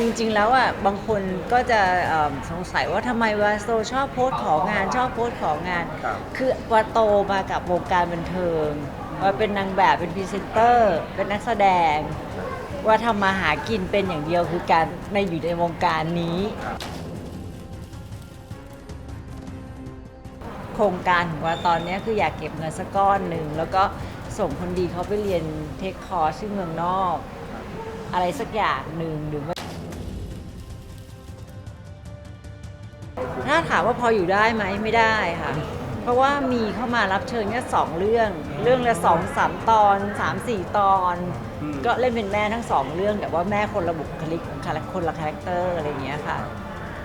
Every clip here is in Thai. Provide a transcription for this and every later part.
จริง ๆ แล้วอะบางคนก็จะเอิ่มสงสัยว่าทำไมวาโซชอบโพสต์ของานชอบโพสต์ของงาน ครับ คือว่าโตมากับวงการบันเทิงว่าเป็นนางแบบเป็นพรีเซนเตอร์ เป็นนักแสดง ว่าทำมาหากินเป็นอย่างเดียวคือการในอยู่ในวงการนี้ โครงการของว่าตอนเนี้ยคืออยากเก็บเงินสักก้อนหนึ่ง แล้วก็ส่งคนดีเขาไปเรียนเทคคอร์สที่เมืองนอก อะไรสักอย่างหนึ่งหรือไม่ถ้า ถามว่าพออยู่ได้ไหมไม่ได้ค่ะ เพราะว่ามีเข้ามารับเชิญแค่สองเรื่อง เรื่องละสองสามตอนสามสี่ตอนอืมก็เล่นเป็นแม่ทั้งสองเรื่องแต่ว่าแม่คนละบุคลิกคนละคาแรคเตอร์อะไรอย่างเงี้ยค่ะ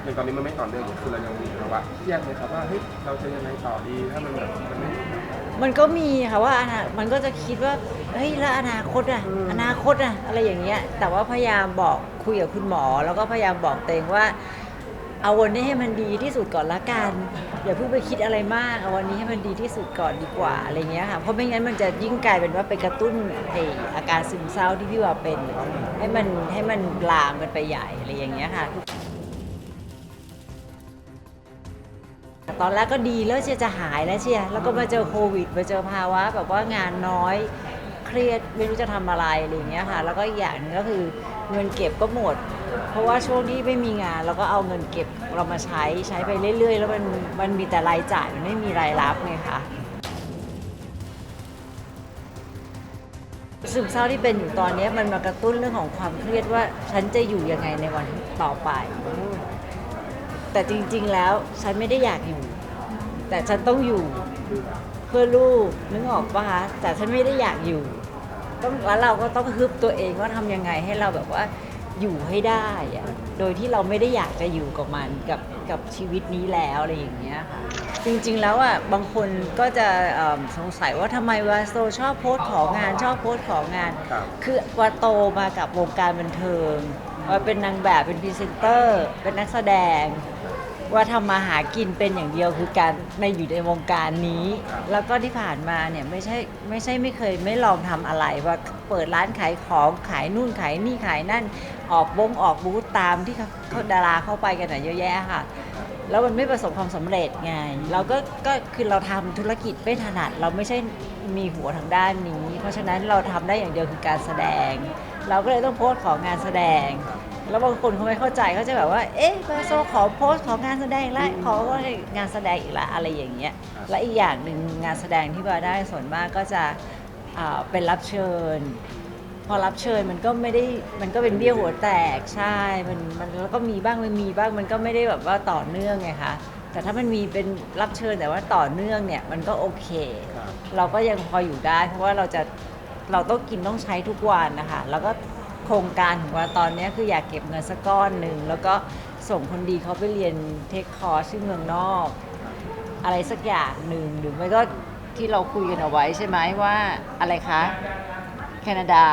ในตอนนี้มันไม่ต่อเนื่องคือเรายังมีภาวะเครียดไหมครับว่าเฮ้ยเราจะยังไงต่อดีถ้ามันแบบมันไม่มันก็มีค่ะว่าอนามันก็จะคิดว่าเฮ้ยแล้วอนาคตอะอืมอนาคตอะอะไรอย่างเงี้ยแต่ว่าพยายามบอกคุยกับคุณหมอ แล้วก็พยายามบอกตัวเองว่า เอาวันนี้ให้มันดีที่สุดก่อนละกัน อย่าเพิ่งไปคิดอะไรมากเอาวันนี้ให้มันดีที่สุดก่อนดีกว่าอะไรเงี้ยค่ะเพราะไม่งั้นมันจะยิ่งกลายเป็นว่าไปกระตุ้นไออาการซึมเศร้าที่พี่ว่าเป็น ให้มันให้มันลามกันไปใหญ่อะไรอย่างเงี้ยค่ะตอนแรกก็ดีแล้วเชียร์จะหายแล้วเชียร์แล้วก็มาเจอโควิดมาเจอภาวะแบบว่างานน้อยเครียดไม่รู้จะทำอะไรอะไรอย่างเงี้ยค่ะ แล้วก็อีกอย่างหนึงก็คือเงินเก็บก็หมด เพราะว่าช่วงที่ไม่มีงานเราก็เอาเงินเก็บเรามาใช้ใช้ไปเรื่อย ๆ แล้วมันมันมีแต่รายจ่ายมันไม่มีรายรับไงคะซึมเศร้าที่เป็นอยู่ตอนนี้มันมากระตุ้นเรื่องของความเครียดว่าฉันจะอยู่ยังไงในวันต่อไป แต่จริง ๆ แล้วฉันไม่ได้อยากอยู่ แต่ฉันต้องอยู่เพื่อลูกนึกออกปะคะแต่ฉันไม่ได้อยากอยู่ต้องแล้วเราก็ต้องฮึบตัวเองว่าทำยังไงให้เราแบบว่า อยู่ให้ได้อะโดยที่เราไม่ได้อยากจะอยู่กับมันกับกับชีวิตนี้แล้วอะไรอย่างเงี้ยค่ะ จริงๆแล้วอะบางคนก็จะเอิ่มสงสัยว่าทำไมวาโซชอบโพสต์ของาน ชอบโพสต์ของงานครับคือว่าโตมากับวงการบันเทิงว่าเป็นนางแบบเป็นพรีเซนเตอร์ เป็นนักแสดง ว่าทำมาหากินเป็นอย่างเดียวคือการในอยู่ในวงการนี้ แล้วก็ที่ผ่านมาเนี่ยไม่ใช่ไม่ใช่ไม่เคยไม่ลองทำอะไรว่าเปิดร้านขายของขายนู่นขายนี่ขายนั่นออกบงออกบูธตามที่เขาเขาดาราเข้าไปกันน่ะเยอะแยะค่ะ แล้วมันไม่ประสบความสำเร็จไง เราก็ก็คือเราทำธุรกิจไม่ถนัด เราไม่ใช่มีหัวทางด้านนี้ เพราะฉะนั้นเราทำได้อย่างเดียวคือการแสดง เราก็เลยต้องโพสต์ของงานแสดง แล้วบางคนเขาไม่เข้าใจเขาจะแบบว่า เอ๊ะมาโซขอโพสต์ของงานแสดงแล้วขอว่างานแสดงอีกละอะไรอย่างเงี้ย และอีกอย่างหนึ่งงานแสดงที่มาได้ส่วนมากก็จะอ่าเป็นรับเชิญ พอรับเชิญมันก็ไม่ได้มันก็เป็นเบี้ยหัวแตกใช่มันมันแล้วก็มีบ้างไม่มีบ้างมันก็ไม่ได้แบบว่าต่อเนื่องไงคะแต่ถ้ามันมีเป็นรับเชิญแต่ว่าต่อเนื่องเนี่ยมันก็โอเคครับเราก็ยังพออยู่ได้ เพราะว่าเราจะ เราต้องกินต้องใช้ทุกวันนะคะแล้วก็โครงการของเราตอนนี้คืออยากเก็บเงินสักก้อนหนึ่งแล้วก็ส่งคนดีเขาไปเรียนเทคคอร์สที่เมืองนอก อะไรสักอย่างหนึ่งหรือไม่ก็ที่เราคุยกันเอาไว้ใช่ไหมว่าอะไรคะ แคนาดา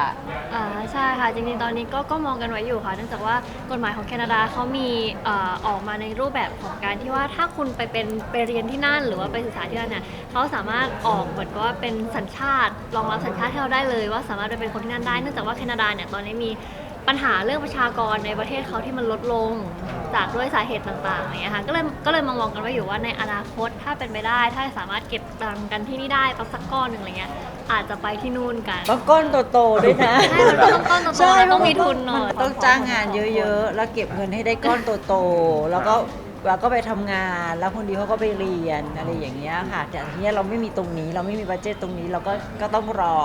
อ่าใช่ค่ะจริงๆ ตอนนี้ก็ก็มองกันไว้อยู่ค่ะ เนื่องจากว่ากฎหมายของแคนาดาเขามีเอ่อออกมาในรูปแบบของการที่ว่าถ้าคุณไปเป็นไปเรียนที่นั่น หรือว่าไปศึกษาที่นั่นเนี่ยเขาสามารถออกเหมือนกับว่าเป็นสัญชาติรองรับสัญชาติให้เราได้เลย ว่าสามารถไปเป็นคนที่นั่นได้เนื่องจากว่าแคนาดาเนี่ยตอนนี้มีปัญหาเรื่องประชากรในประเทศเขาที่มันลดลงจากด้วยสาเหตุต่างๆอย่างเงี้ยค่ะก็เลยก็เลยมองๆกันไว้อยู่ว่าในอนาคตถ้าเป็นไปได้ ถ้าสามารถเก็บตังค์กันที่นี่ได้สักก้อนหนึ่งอะไรเงี้ย อาจจะไปที่นู่นกันต้องก้อนโตๆด้วยนะใช่มันต้องก้อนโตๆใช่ต้องมีทุนหน่อย มัต้องจ้างงานเยอะๆ แล้วเก็บเงินให้ได้ก้อนโตๆ แล้วก็เราก็ไปทำงานแล้วคนดีเขาก็ไปเรียนอะไรอย่างเงี้ยค่ะ แต่ทีเนี้ยเราไม่มีตรงนี้เราไม่มีบัจเจตตรงนี้เราก็ก็ต้องรอ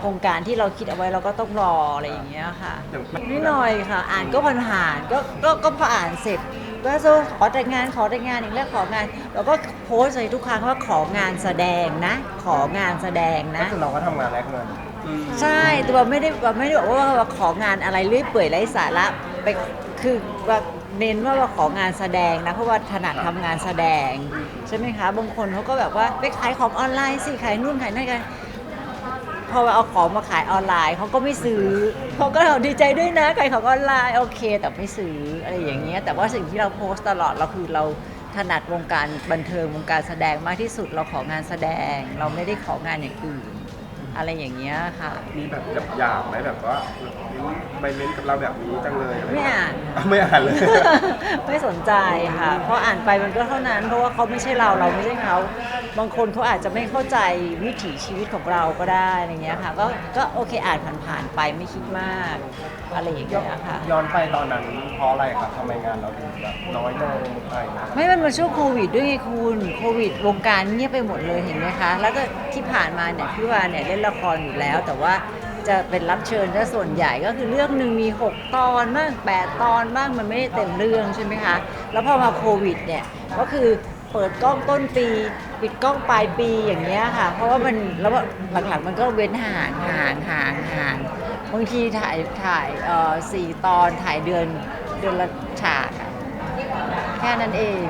โครงการที่เราคิดเอาไว้เราก็ต้องรออะไรอย่างเงี้ยค่ะอย่างนิดหน่อยค่ะ อ่านก็ผ่านๆก็ก็ก็พออ่านเสร็จ ว่าโซขอแต่งงานขอแต่งงานอีกแล้วของานเราก็โพสต์ใส่ทุกครั้งว่าของานแสดงนะ ของานแสดงก็นะ คือเราก็ทำงานแลกเงินอืมใช่แต่ว่าไม่ได้ว่าไม่ได้บอกว่าว่าของานอะไรเรื่อยเปื่อยไร้สาระไปคือว่าเน้นว่าว่าของานแสดงนะเพราะว่าถนัดทำงานแสดงใช่ไหมคะบางคนเขาก็แบบว่าไปขายของออนไลน์สิขายนู่นขายนั่นกัน พอเอาของมาขายออนไลน์เขาก็ไม่ซื้อเขาก็ดีใจด้วยนะขายของออนไลน์โอเค แต่ไม่ซื้ออะไรอย่างเงี้ยแต่ว่าสิ่งที่เราโพสต์ตลอดเราคือเราถนัดวงการบันเทิงวงการแสดงมากที่สุดเราของานแสดง เราไม่ได้ของานอย่างอื่น อะไรอย่างเงี้ยค่ะ มีแบบหยาบๆไหมแบบว่า ใบเม้นกับเราแบบนี้จังเลยอะไรไม่อ่านะไม่อ่านเลย ไม่สนใจค่ะ เพราะอ่านไปมันก็เท่านั้น เพราะว่าเขาไม่ใช่เราเราไม่ใช่เขาบางคนเขาอาจจะไม่เข้าใจวิถีชีวิตของเราก็ได้อะไรเงี้ยค่ะ ก็ก็โอเคอ่านผ่านๆไปไม่คิดมากอะไรอย่างเงี้ยค่ะ ย้อนไปตอนนั้นเพราะอะไรครับทำไมงานเราถึงแบบน้อยลงอะไรอย่างเงี้ยไม่มันมาช่วงโควิดด้วยไงคุณโควิดวงการเงียบไปหมดเลยเห็นไหมคะ แล้วก็ที่ผ่านมาเนี่ยพี่วานเนี่ยเล่นละครอยู่แล้ว แต่ว่า จะเป็นรับเชิญถ้าส่วนใหญ่ก็คือเรื่องหนึ่งมี 6 ตอนบ้าง8ตอนบ้างมันไม่ได้เต็มเรื่องใช่ไหมคะ แล้วพอมาโควิดเนี่ยก็คือเปิดกล้องต้นปีปิดกล้องปลายปีอย่างเงี้ยค่ะ เพราะว่ามันแล้วหลังๆมันก็เว้นห่างห่างห่างห่างบางทีถ่ายถ่ายเอ่อสี่ตอนถ่ายเดือนเดือนละฉากอะแค่นั้นเอง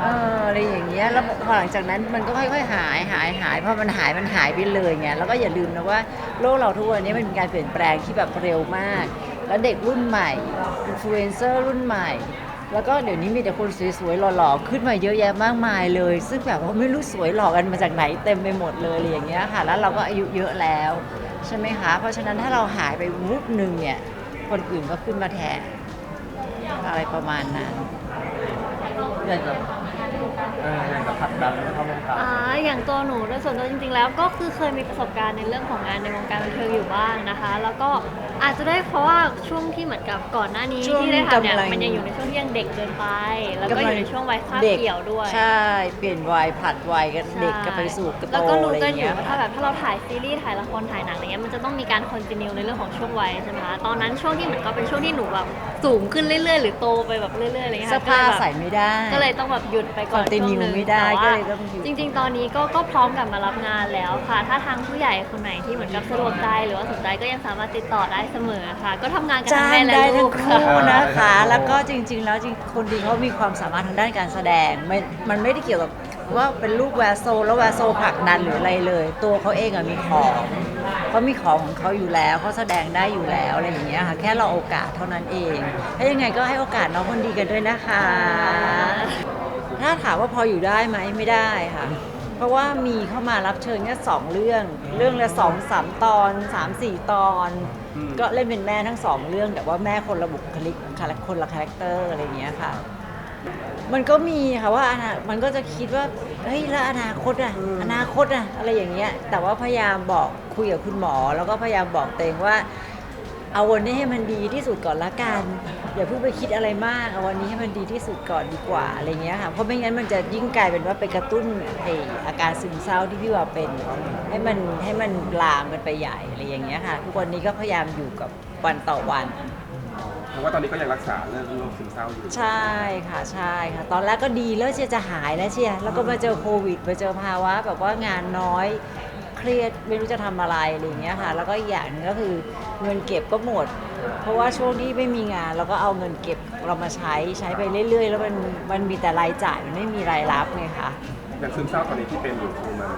เอออะไรอย่างเงี้ยแล้วพอหลังจากนั้นมันก็ค่อยๆหายหายหายพอมันหายมันหายไปเลยไงแล้วก็อย่าลืมนะว่าโลกเราทุกวันนี้มันมีการเปลี่ยนแปลงที่แบบเร็วมาก แล้วเด็กรุ่นใหม่อินฟลูเอนเซอร์รุ่นใหม่ แล้วก็เดี๋ยวนี้มีแต่คนสวยๆหล่อๆขึ้นมาเยอะแยะมากมายเลย ซึ่งแบบว่าไม่รู้สวยหล่อกันมาจากไหนเต็มไปหมดเลยอะไรอย่างเงี้ยค่ะแล้วเราก็อายุเยอะแล้วใช่ไหมคะเพราะฉะนั้นถ้าเราหายไปวุบหนึ่งเนี่ยคนอื่นก็ขึ้นมาแทนอะไรประมาณนั้น อยากจะเอออยากจะผลักดันเข้าวงการ อ่าอย่างตัวหนูโดยส่วนตัวจริงๆแล้วก็คือเคยมีประสบการณ์ในเรื่องของงานในวงการบันเทิงอยู่บ้างนะคะ แล้วก็ อาจจะได้เพราะว่าช่วงที่เหมือนกับก่อนหน้านี้ช่วงที่ได้ทำเนี่ยกำลังมันยังอยู่ในช่วงที่ยังเด็กเกินไป แล้วก็อยู่ในช่วงวัยคาบด็กเกี่ยวด้วยใช่เปลี่ยนวัยผลัดวัยกันเด็กกันไปสู่กระโตแล้วก็รู้อะไรกันอเงี้ยู่ยว่าถ้าแบบถ้าเราถ่ายซีรีส์ถ่ายละครถ่ายหนังอะไรเงี้ยมันจะต้องมีการคอนติเนียในเรื่องของช่วงวัยใช่ไหมคะตอนนั้นช่วงที่เหมือนก็เป็นช่วงที่หนูแบบสูงขึ้นเรื่อยๆ หรือโตไปแบบเรื่อยๆอะไรเงี้ยเสื้อค่ะผ้าก็เลยแบบ ใส่ไม่ได้ ก็เลยต้องแบบหยุดไปก่อน Continue ช่วงหนึ่งไม่ได้แต่ว่าก็เลยต้องหยุด จริง ๆ ตอนนี้ก็ก็พร้อมกลับมารับงานแล้วค่ะ ถ้าทางผู้ใหญ่คนไหนที่เหมือนกับสะดวกใจหรือว่าสนใจก็ยังสามารถติดต่อได้เสมอค่ะ ก็ทำงานกันทั้จ้างงแม่และได้ลูทั้งกคู่ค่ะนะคะ แล้วก็จริง ๆ แล้วจริงคนดีเขามีความสามารถทางด้านการแสดงไม่มันไม่ได้เกี่ยวกับว่าเป็นลูกแวร์โซแล้วแวร์โซผลักดันหรืออะไรเลย ตัวเขาเองอะมีของเขามีของของเขาอยู่แล้วเขาแสดงได้อยู่แล้วอะไรอย่างเงี้ยค่ะแค่เราโอกาสเท่านั้นเองถ้ายังไงก็ให้โอกาสน้องคนดีกันด้วยนะคะ ถ้าถามว่าพออยู่ได้ไหมไม่ได้ค่ะ เพราะว่ามีเข้ามารับเชิญแค่สองเรื่อง เรื่องละสองสามตอนสามสี่ตอนอืม ก็เล่นเป็นแม่ทั้งสองเรื่อง แต่ว่าแม่คนละบุคลิกคนละคาแรคเตอร์อะไรอย่างเงี้ยค่ะ มันก็มีค่ะว่าอนามันก็จะคิดว่าเฮ้ยแล้วอนาคตอะอนาคตอะอะไรอย่างเงี้ย แต่ว่าพยายามบอกคุยกับคุณหมอ แล้วก็พยายามบอกตัวเองว่า เอาวันนี้ให้มันดีที่สุดก่อนละกัน อย่าเพิ่งไปคิดอะไรมากเอาวันนี้ให้มันดีที่สุดก่อนดีกว่าอะไรเงี้ยค่ะเพราะไม่งั้นมันจะยิ่งกลายเป็นว่าไปกระตุ้นไออาการซึมเศร้าที่พี่ว่าเป็น ให้มันให้มันลามกันไปใหญ่อะไรอย่างเงี้ยค่ะทุกวันนี้ก็พยายามอยู่กับวันต่อวัน เพราะว่าตอนนี้ก็ยังรักษาเรื่องโรคซึมเศร้าอยู่ใช่ค่ะใช่ค่ะ ตอนแรกก็ดีแล้วเชียร์จะหายแล้วเชียร์แล้วก็มาเจอโควิดมาเจอภาวะแบบว่างานน้อยเครียดไม่รู้จะทำอะไรอะไรอย่างเงี้ยค่ะ แล้วก็อีกอย่างหนึงก็คือเงินเก็บก็หมด เพราะว่าช่วงที่ไม่มีงานเราก็เอาเงินเก็บเรามาใช้ใช้ไปเรื่อย ๆ แล้วมันมันมีแต่รายจ่ายมันไม่มีรายรับไงคะอย่างซึมเศร้าตอนนี้ที่เป็นอยู่คือมัน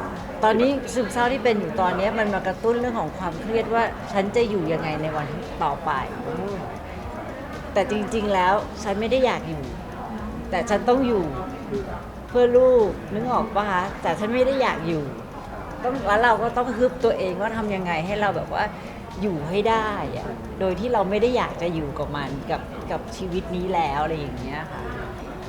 ตอนนี้ซึมเศร้าที่เป็นอยู่ตอนนี้มันมากระตุ้นเรื่องของความเครียดว่าฉันจะอยู่ยังไงในวันต่อไป แต่จริง ๆ แล้วฉันไม่ได้อยากอยู่ แต่ฉันต้องอยู่เพื่อลูกนึกออกปะคะแต่ฉันไม่ได้อยากอยู่ต้องแล้วเราก็ต้องฮึบตัวเองว่าทำยังไงให้เราแบบว่า อยู่ให้ได้อะโดยที่เราไม่ได้อยากจะอยู่กับมันกับกับชีวิตนี้แล้วอะไรอย่างเงี้ยค่ะ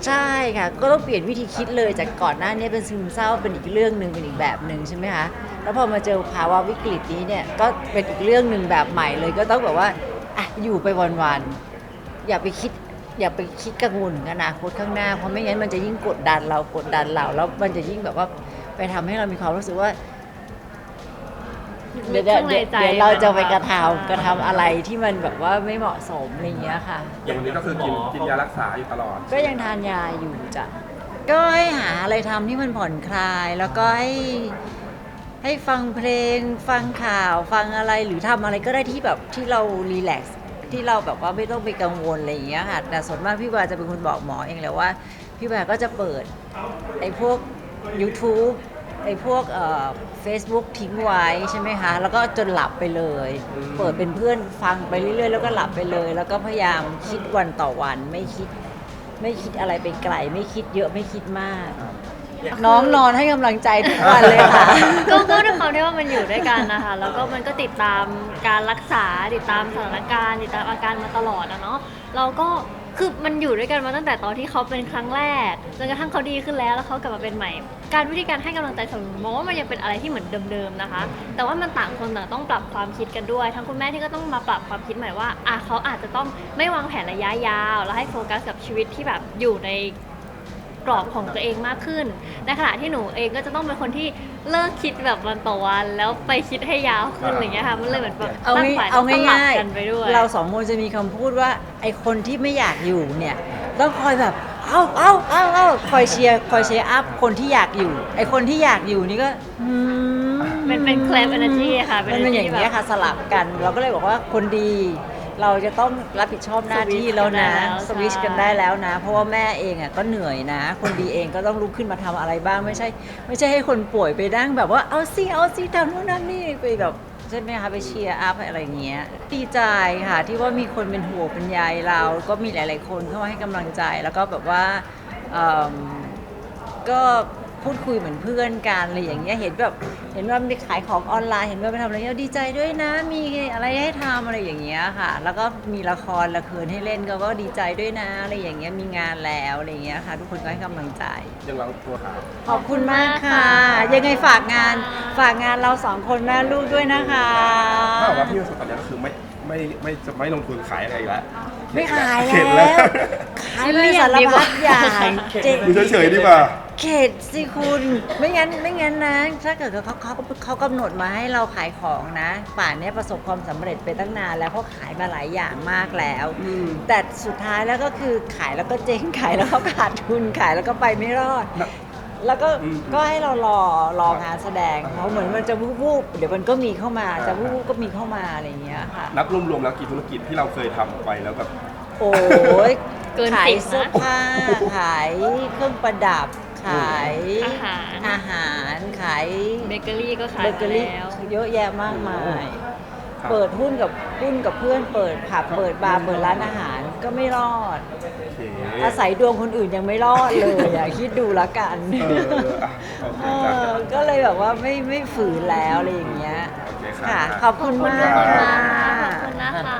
ใช่ค่ะ ก็ต้องเปลี่ยนวิธีคิดเลยจากก่อนหน้านี้เป็นซึมเศร้าเป็นอีกเรื่องหนึ่งเป็นอีกแบบหนึ่งใช่ไหมคะแล้วพอมาเจอภาวะวิกฤตนี้เนี่ยก็เป็นอีกเรื่องหนึ่งแบบใหม่เลยก็ต้องแบบว่าอะอยู่ไปวันๆอย่าไปคิดอย่าไปคิดกังวลอนาคตข้างหน้าเพราะไม่งั้นมันจะยิ่งกดดันเรากดดันเราแล้วมันจะยิ่งแบบว่าไปทำให้เรามีความรู้สึกว่า เดี๋ยวเดี๋ยวข้างในเดี๋ยวใจ เดี๋ยวเราจะไปกระมันแบบทำกระทำอะไรที่มันแบบว่าไม่เหมาะสมอะไรอย่างเงี้ยค่ะ อย่างวันนี้ก็คือกินกินยารักษาอยู่ตลอด ก็ยังทานยาอยู่จ้ะ ก็ให้หาอะไรทำที่มันผ่อนคลาย แล้วก็ให้ให้ฟังเพลง ฟังข่าว ฟังอะไรหรือทำอะไรก็ได้ที่แบบที่เรารีแลกซ์ที่เราแบบว่าไม่ต้องไปกังวลอะไรอย่างเงี้ยค่ะ แต่ส่วนมากพี่วาจะเป็นคนบอกหมอเองแหละว่า พี่วาก็จะเปิดไอ้พวก YouTube ไอ้พวกเอ่อ Facebook ทิ้งไว้ใช่ไหมคะ แล้วก็จนหลับไปเลยอืมเปิดเป็นเพื่อนฟังไปเรื่อยๆ แล้วก็หลับไปเลย แล้วก็พยายามคิดวันต่อวันไม่คิดไม่คิดอะไรไปไกล ไม่คิดเยอะไม่คิดมาก น้องนอนให้กำลังใจทุกวันเลยค่ะ ก็ก็ด้วยความที่ว่ามันอยู่ด้วยกันนะคะ แล้วก็มันก็ติดตามการรักษาติดตามสถานการณ์ ติดตามอาการมาตลอดนะเนาะเราก็ คือมันอยู่ด้วยกันมาตั้งแต่ตอนที่เขาเป็นครั้งแรกจนกระทั่งเขาดีขึ้นแล้วแล้วเขากลับมาเป็นใหม่ การวิธีการให้กำลังใจสำหรับมองว่ามันยังเป็นอะไรที่เหมือนเดิมๆนะคะ แต่ว่ามันต่างคนต่างต้องปรับความคิดกันด้วย ทั้งคุณแม่ที่ก็ต้องมาปรับความคิดใหม่ว่าอะเขาอาจจะต้องไม่วางแผนระยะยาว แล้วให้โฟกัสกับชีวิตที่แบบอยู่ใน กรอบของตัวเองมากขึ้นในขณะที่หนูเองก็จะต้องเป็นคนที่เลิกคิดแบบวันต่อวันแล้วไปคิดให้ยาวขึ้นอะไรเงี้ยค่ะมันเลยเหมือนแบบเอาตั้งง่ายฝ่ายเอาต้องสลับง่ายกันไปด้วยๆเราสองคนจะมีคำพูดว่าไอคนที่ไม่อยากอยู่เนี่ยต้องคอยแบบเอาเอาเอาเอาคอยเชียร์คอยเชียร์อัพคนที่อยากอยู่ ไอคนที่อยากอยู่นี่ก็อืมเป็นเป็น clap energy ค่ะเป็นมันเป็นอย่าง energy นี้ยค่ะสลับกัน เราก็เลยบอกว่าคนดี เราจะต้องรับผิดชอบหน้าที่แล้วนะสสวิวิชตช์กักันนได้ได้แล้แล้ววนะ เพราะว่าแม่เองอะก็เหนื่อยนะ คนดีเองก็ต้องลุกขึ้นมาทำอะไรบ้างไม่ใช่ ไม่ใช่ให้คนป่วยไปนั่งแบบว่าเอาซิเอาซิทำนู่นนั่นนี่ไปแบบใช่ไหมคะไปเชียร์อัพอะไรอย่างเงี้ยดีใจค่ะที่ว่ามีคนเป็นห่วงเป็นใยเรา ก็มีหลาย ๆ คนเข้ามาให้กำลังใจแล้วก็แบบว่าเอิ่มก็ พูดคุยเหมือนเพื่อนกันอะไรอย่างเงี้ยเห็นแบบเห็นว่าไปขายของออนไลน์เห็นว่าไปทำอะไรเงี้ยดีใจด้วยนะ มีอะไรให้ทำอะไรอย่างเงี้ยค่ะ แล้วก็มีละครละครให้เล่นก็ก็ดีใจด้วยนะอะไรอย่างเงี้ยมีงานแล้วอะไรอย่างเงี้ยค่ะ ทุกคนก็ให้กำลังใจ ยังเราตัวหาขอบคุณมากค่ะ ยังไงฝากงานฝากงานเราสองคนแม่ลูกด้วยนะคะ ถ้าบอกว่าพี่ประสบตอนนี้ก็คือไม่ไม่ไม่จะไม่ลงทุนขายอะไรอีกแล้วไม่ขายเข็ดแล้วแล้วขายเลยสารพัดอย่างเจ๊งอยู่เฉยๆดีกว่า เขตสิคุณ ไม่งั้นไม่งั้นนะ ถ้าเกิดเขาเขาเขากำหนดมาให้เราขายของนะ ป่านเนี้ยประสบความสำเร็จไปตั้งนานแล้วเพราะขายมาหลายอย่างมากแล้ว อืม แต่สุดท้ายแล้วก็คือขายแล้วก็เจ๊งขายแล้วก็ขาดทุนขายแล้วก็ไปไม่รอดนะแล้วก็อืมก็ให้เรารอรองานแสดงเพราะเหมือนมันจะวูบๆเดี๋ยวมันก็มีเข้ามาจะวูบๆก็มีเข้ามาอะไรอย่างเงี้ยค่ะ นับรวมๆแล้วกี่ธุรกิจที่เราเคยทำไปแล้วแบบ โอ้ยเกินขายสิบนะ เสื้อผ้าขายเครื่องประดับ ขายอาหารอาหารขายเบเกอรี่ก็ขายเบเกอมารี่แล้วเยอะแยะมากมายครับเปิดหุ้นกับหุ้นกับเพื่อนเปิดผับเปิดบาร์เปิดร้านอาหารก็ไม่รอดโอเคอาศัยดวงคนอื่นยังไม่รอดเลยอย่าคิดดูละกันเอออะโอเคเอจ้ะอก็เลยแบบว่าไม่ไม่ฝืนแล้วอะไรอย่างเงี้ยโอเคค่ะรับขอบคุณมากขอบคุณค่ะรับขอบคุณนะคะ